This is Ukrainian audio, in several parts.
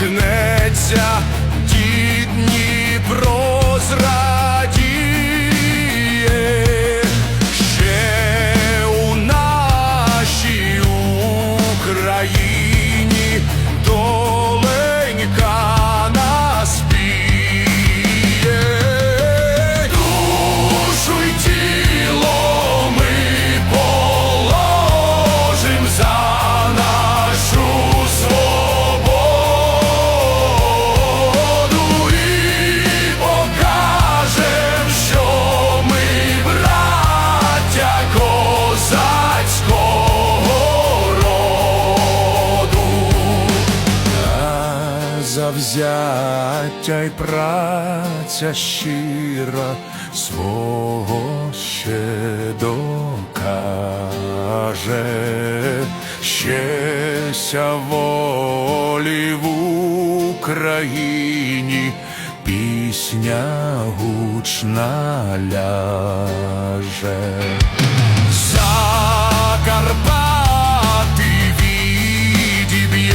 гнеться, дід Дніпро. завзяття й праця щира свого ще докаже, щеся волі в Україні пісня гучна ляже. Закарпати відіб'ється.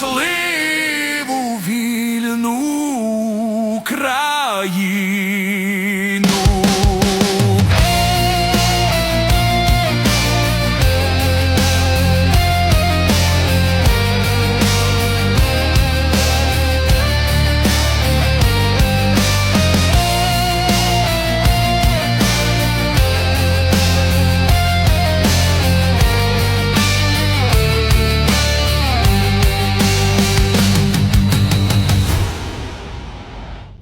щасливу вільну країну.